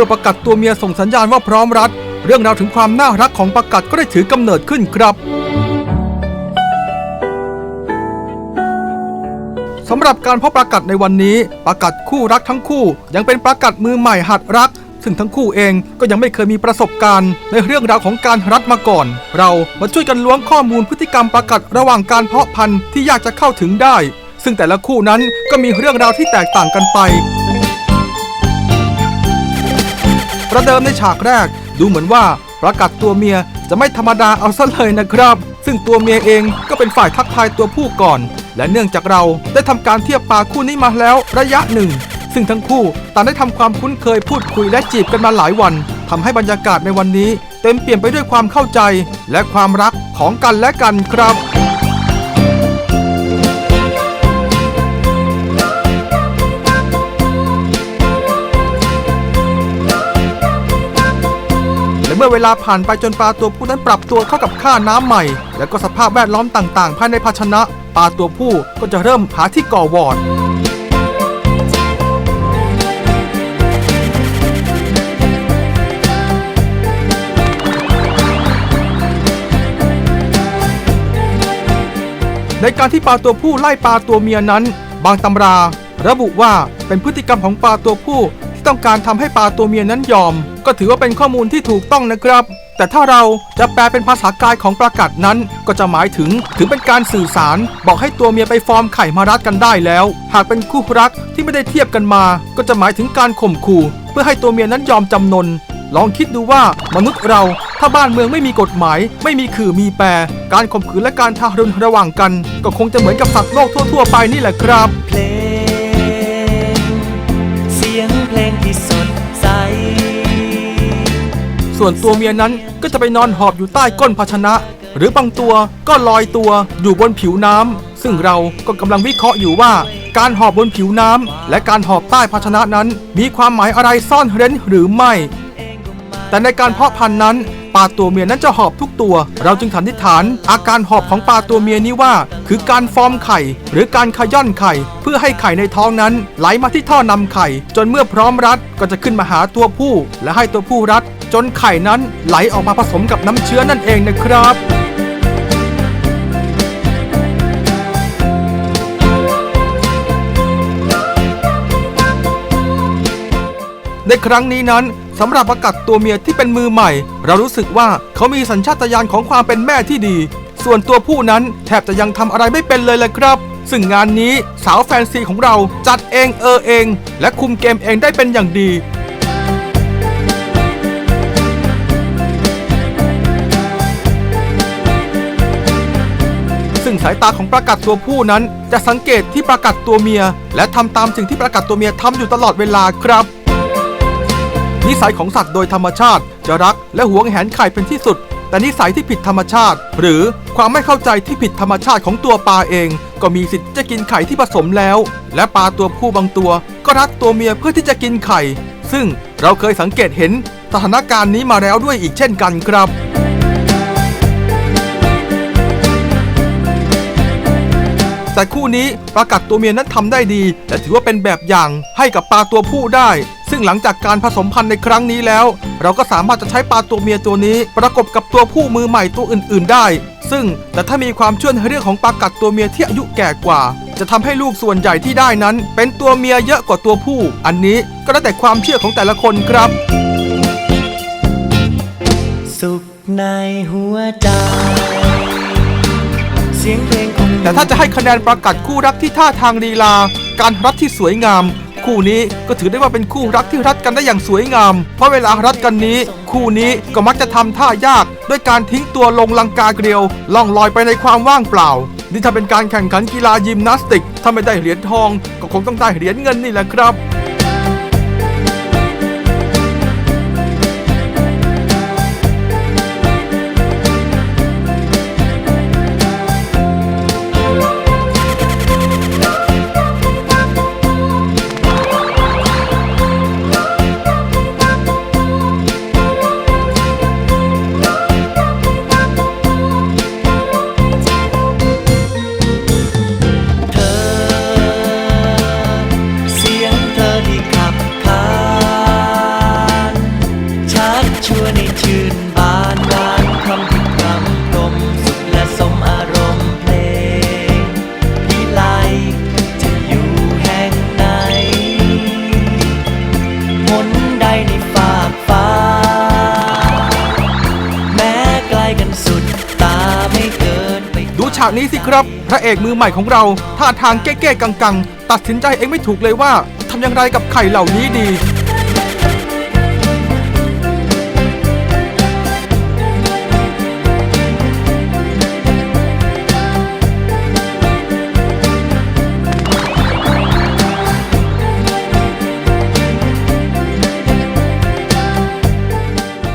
มื่อประกัดตัวเมียส่งสัญญาณว่าพร้อมรัด เรื่องราวถึงความน่ารักของประกัดก็ได้ถือกำเนิดขึ้นครับสำหรับการเพาะประกัดในวันนี้ประกัดคู่รักทั้งคู่ ยังเป็นประกัดมือใหม่หัดรัก ซึ่งทั้งคู่เองก็ยังไม่เคยมีประสบการณ์ ในเรื่องราวของการรัดมาก่อน เรามาช่วยกันล้วงข้อมูลพฤติกรรมประกัดระหว่างการเพาะพันธุ์ที่ยากจะเข้าถึงได้ ซึ่งแต่ละคู่นั้นก็มีเรื่องราวที่แตกต่างกันไป ประเดิมในฉากแรก ดูเหมือนว่าประกัดตัวเมียจะไม่ธรรมดาเอาซะเลยนะครับ ซึ่งตัวเมียเองก็เป็นฝ่ายทักทายตัวผู้ก่อน และเนื่องจากเราได้ทำการเทียบปลาคู่นี้มาแล้วระยะหนึ่ง ซึ่งทั้งคู่ต่างได้ทำความคุ้นเคยพูดคุยและจีบกันมาหลายวันทำให้บรรยากาศในวันนี้ เต็มเปลี่ยนไปด้วยความเข้าใจ และความรักของกันและกันครับ มื่อเวลาผ่านไปจนปลาตัวผู้นั้นปรับตัวเข้ากับค่าน้ำใหม่ และก็สภาพแวดล้อมต่างๆ ภายในภาชนะ ปลาตัวผู้ก็จะเริ่มหาที่ก่อวอร์ดในการที่ปลาตัวผู้ไล่ปลาตัวเมียนั้น บางตำรา ระบุว่าเป็นพฤติกรรมของปลาตัวผู้ ที่ต้องการทำให้ปลาตัวเมียนั้นยอม ก็ถือว่าเป็นข้อมูลที่ถูกต้องนะครับ แต่ถ้าเราจะแปลเป็นภาษากายของประกัดนั้น ก็จะหมายถึงถึงเป็นการสื่อสาร บอกให้ตัวเมียไปฟอร์มไข่มารัดกันได้แล้ว หากเป็นคู่รักที่ไม่ได้เทียบกันมา ก็จะหมายถึงการข่มขู่ เพื่อให้ตัวเมียนั้นยอมจำนน ลองคิดดูว่ามนุษย์เราถ้าบ้านเมืองไม่มีกฎหมาย ไม่มีขื่อมีแปร การข่มขืนและการทารุณระหว่างกัน ก็คงจะเหมือนกับสัตว์โลกทั่วๆไปนี่แหละครับ งที่สดใส ส่วนตัวเมียนั้นก็จะไปนอนหอบอยู่ใต้ก้นภาชนะ หรือบางตัวก็ลอยตัวอยู่บนผิวน้ำซึ่งเราก็กำลังวิเคราะห์อยู่ว่า การหอบบนผิวน้ำและการหอบใต้ภาชนะนั้น มีความหมายอะไรซ่อนเร้นหรือไม่ แต่ในการเพาะพันธุ์นั้นปลาตัวเมียนั้นจะหอบทุกตัว เราจึงสันนิษฐาน อาการหอบของปลาตัวเมียนี้ว่า คือการฟอร์มไข่ หรือการขย่อนไข่ เพื่อให้ไข่ในท้องนั้น ไหลมาที่ท่อนำไข่ จนเมื่อพร้อมรัดก็จะขึ้นมาหาตัวผู้ และให้ตัวผู้รัด จนไข่นั้นไหลออกมาผสมกับน้ำเชื้อนั่นเองนะครับ ในครั้งนี้นั้นสำหรับประกัดตัวเมียที่เป็นมือใหม่ เรารู้สึกว่าเขามีสัญชาตญาณของความเป็นแม่ที่ดี ส่วนตัวผู้นั้นแทบจะยังทำอะไรไม่เป็นเลยแหละครับ ซึ่งงานนี้สาวแฟนซีของเราจัดเองเออเอง และคุมเกมเองได้เป็นอย่างดีซึ่งสายตาของประกัดตัวผู้นั้น จะสังเกตที่ประกัดตัวเมีย และทำตามสิ่งที่ประกัดตัวเมียทำอยู่ตลอดเวลาครับ นิสัยของสัตว์โดยธรรมชาติจะรักและหวงแหนไข่เป็นที่สุด แต่นิสัยที่ผิดธรรมชาติ หรือความไม่เข้าใจที่ผิดธรรมชาติของตัวปลาเอง ก็มีสิทธิ์จะกินไข่ที่ผสมแล้ว และปลาตัวผู้บางตัว ก็รักตัวเมียเพื่อที่จะกินไข่ ซึ่งเราเคยสังเกตเห็นสถานการณ์นี้มาแล้วด้วยอีกเช่นกันครับแต่คู่นี้ประกัดตัวเมียนั้นทำได้ดี และถือว่าเป็นแบบอย่างให้กับปลาตัวผู้ได้ ซึ่งหลังจากการผสมพันธุ์ในครั้งนี้แล้ว เราก็สามารถจะใช้ปลาตัวเมียตัวนี้ ประกบกับตัวผู้มือใหม่ตัวอื่น ๆ ได้ ซึ่งแต่ถ้ามีความเชื่อในเรื่องของปลากัดตัวเมียที่อายุแก่กว่า จะทำให้ลูกส่วนใหญ่ที่ได้นั้น เป็นตัวเมียเยอะกว่าตัวผู้ อันนี้ก็แล้วแต่ความเชื่อของแต่ละคนครับ สุขในหัวใจเสียงเพลงคงแต่ถ้าจะให้คะแนนประกัดคู่รักที่ท่าทางลีลา การรัดที่สวยงาม คู่นี้ก็ถือได้ว่าเป็นคู่รักที่รัดกันได้อย่างสวยงาม เพราะเวลารัดกันนี้ คู่นี้ก็มักจะทำท่ายาก ด้วยการทิ้งตัวลงลังกาเกลียว ล่องลอยไปในความว่างเปล่า นี่ถ้าเป็นการแข่งขันกีฬายิมนาสติก ถ้าไม่ได้เหรียญทอง ก็คงต้องได้เหรียญเงินนี่แหละครับักชวนให้ชื่นบานหานคำทุคำกลมสุขและสมอารมณ์เพลงพี่ไลจะอยู่แห่งไหนหนใดในฝากฟ้า แม้ไกลกันสุดตาไม่เกินไปดูฉากนี้สิครับ พระเอกมือใหม่ของเราท่าทางแก้ๆกังๆ ตัดสินใจเองไม่ถูกเลยว่าทำอย่างไรกับไข่เหล่านี้ดี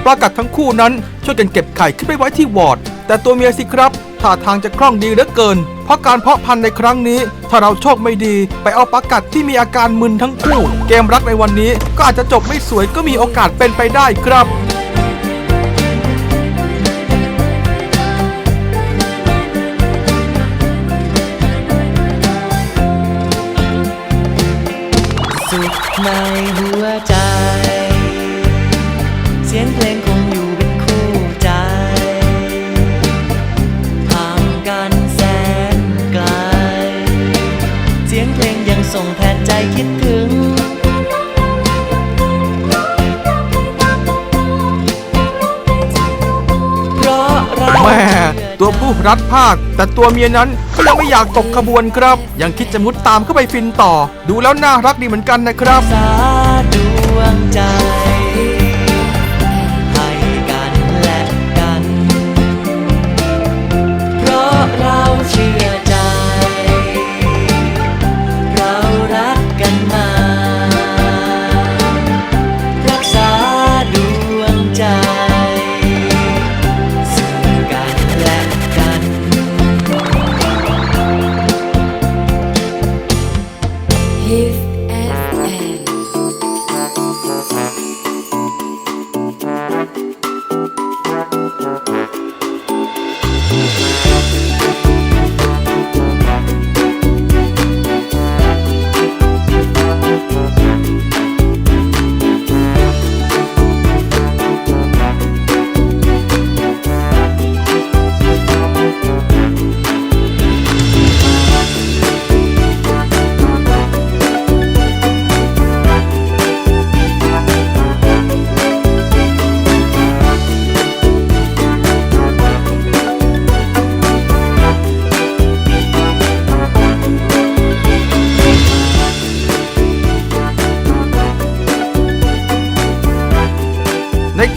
ปลากัดทั้งคู่นั้นช่วยกันเก็บไข่ขึ้นไปไว้ที่วอร์ด แต่ตัวเมียสิครับท่าทางจะคล่องดีเหลือเกิน เพราะการเพาะพันธุ์ในครั้งนี้ ถ้าเราโชคไม่ดีไปเอาปลากัดที่มีอาการมึนทั้งคู่ เกมรักในวันนี้ก็อาจจะจบไม่สวยก็มีโอกาสเป็นไปได้ครับสุขในหัวใจ รัดภาค แต่ตัวเมียนั้นก็ยังไม่อยากตกขบวนครับ ยังคิดจะมุดตามเข้าไปฟินต่อ ดูแล้วน่ารักดีเหมือนกันนะครับ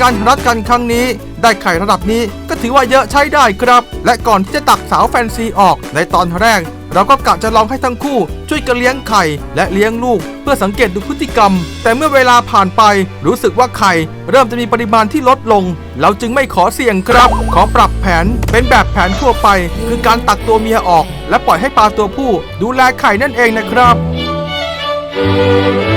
การรัดกันครั้งนี้ ได้ไข่ระดับนี้ก็ถือว่าเยอะใช้ได้ครับ และก่อนที่จะตักสาวแฟนซีออก ในตอนแรก เราก็กะจะลองให้ทั้งคู่ ช่วยกันเลี้ยงไข่และเลี้ยงลูก เพื่อสังเกตดูพฤติกรรม แต่เมื่อเวลาผ่านไป รู้สึกว่าไข่เริ่มจะมีปริมาณที่ลดลง เราจึงไม่ขอเสี่ยงครับ ขอปรับแผนเป็นแบบแผนทั่วไป คือการตักตัวเมียออก และปล่อยให้ปลาตัวผู้ ดูแลไข่นั่นเองนะครับเธ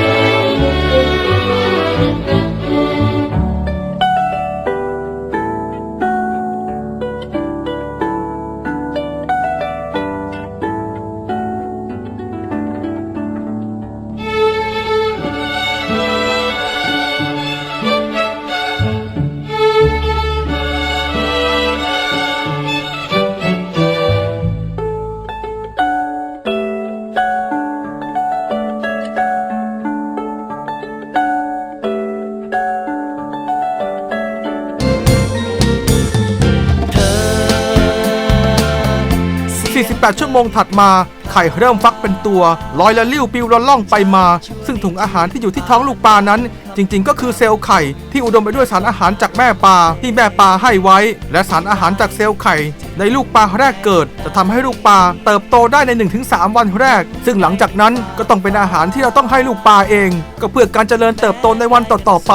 48 ชั่วโมงถัดมา ไข่เริ่มฟักเป็นตัวลอยละลิ้วปิวละล่องไปมา ซึ่งถุงอาหารที่อยู่ที่ท้องลูกปลานั้น จริง ๆ ก็คือเซลล์ไข่ที่อุดมไปด้วยสารอาหารจากแม่ปลาที่แม่ปลาให้ไว้ และสารอาหารจากเซลล์ไข่ ในลูกปลาแรกเกิด จะทำให้ลูกปลาเติบโตได้ใน 1-3 วันแรก ซึ่งหลังจากนั้นก็ต้องเป็นอาหารที่เราต้องให้ลูกปลาเอง ก็เพื่อการเจริญเติบโตในวันต่อๆไป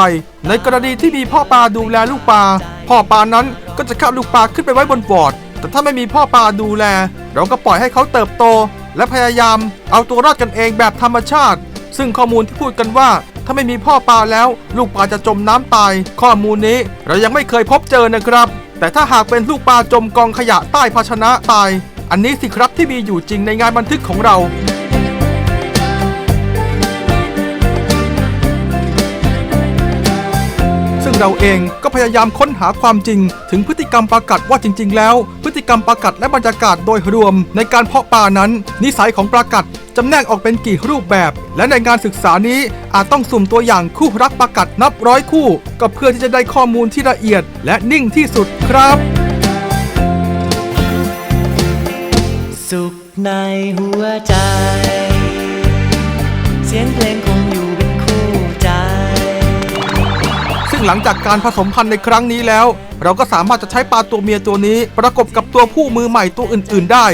ในกรณีที่มีพ่อปลาดูแลลูกปลาพ่อปลานั้นก็จะขับลูกปลาขึ้นไปไว้บนวอร์ด แต่ถ้าไม่มีพ่อปลาดูแล เราก็ปล่อยให้เขาเติบโต และพยายามเอาตัวรอดกันเองแบบธรรมชาติ ซึ่งข้อมูลที่พูดกันว่า ถ้าไม่มีพ่อปลาแล้ว ลูกปลาจะจมน้ำตาย ข้อมูลนี้เรายังไม่เคยพบเจอนะครับ แต่ถ้าหากเป็นลูกปลาจมกองขยะใต้ภาชนะตาย อันนี้สิครับที่มีอยู่จริงในงานบันทึกของเรา เราเองก็พยายามค้นหาความจริง ถึงพฤติกรรมปลากัดว่าจริง ๆ แล้ว พฤติกรรมปลากัดและบรรยากาศโดยรวม ในการเพาะปลานั้น นิสัยของปลากัดจำแนกออกเป็นกี่รูปแบบ และในงานศึกษานี้อาจต้องสุ่มตัวอย่างคู่รักปลากัดนับร้อยคู่ ก็เพื่อที่จะได้ข้อมูลที่ละเอียด และนิ่งที่สุดครับ สุขในหัวใจ เสียงเพลงคงอยู่ หลังจากการผสมพันธุ์ในครั้งนี้แล้ว เราก็สามารถจะใช้ปลาตัวเมียตัวนี้ประกบกับตัวผู้มือใหม่ตัวอื่น ๆ ได้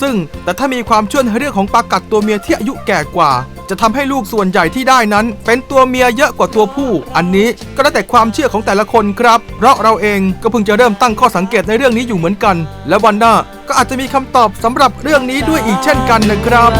ซึ่งแต่ถ้ามีความเชื่อในเรื่องของปลากัดตัวเมียที่อายุแก่กว่า จะทำให้ลูกส่วนใหญ่ที่ได้นั้น เป็นตัวเมียเยอะกว่าตัวผู้ อันนี้ก็แล้วแต่ความเชื่อของแต่ละคนครับ เพราะเราเองก็เพิ่งจะเริ่มตั้งข้อสังเกตในเรื่องนี้อยู่เหมือนกัน และวันหน้าก็อาจจะมีคำตอบสำหรับเรื่องนี้ด้วยอีกเช่นกันนะครับ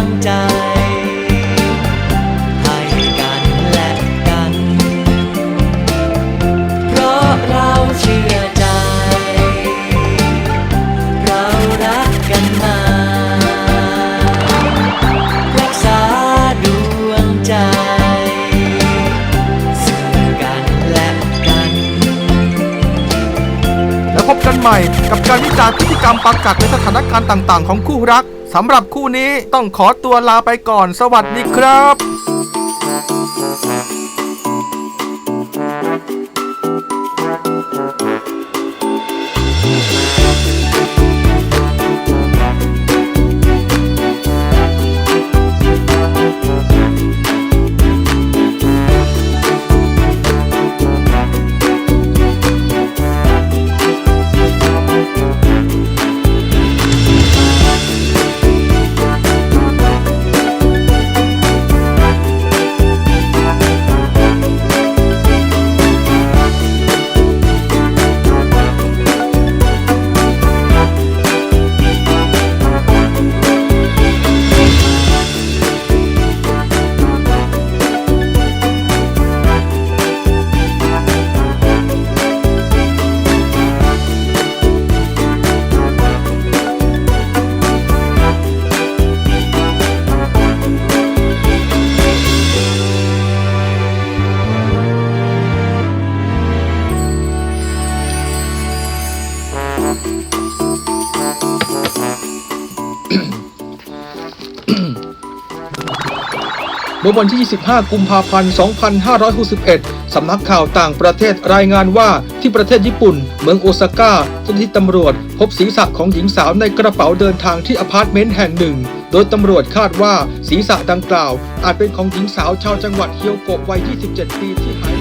ใหม่ กับการวิจารณ์พฤติกรรมปากัดในสถานการณ์ต่างๆ ของคู่รักสำหรับคู่นี้ต้องขอตัวลาไปก่อน สวัสดีครับ มื่อวันที่ 25 กุมภาพันธ์ 2561 สำนักข่าวต่างประเทศรายงานว่าที่ประเทศญี่ปุ่น เมืองโอซาก้าเจ้าหน้าที่ตำรวจ พบศีรษะของหญิงสาวในกระเป๋าเดินทางที่อพาร์ตเมนต์แห่งหนึ่ง โดยตำรวจคาดว่าศีรษะดังกล่าว อาจเป็นของหญิงสาวชาวจังหวัดเฮียวโกะวัย 27 ปีที่หาย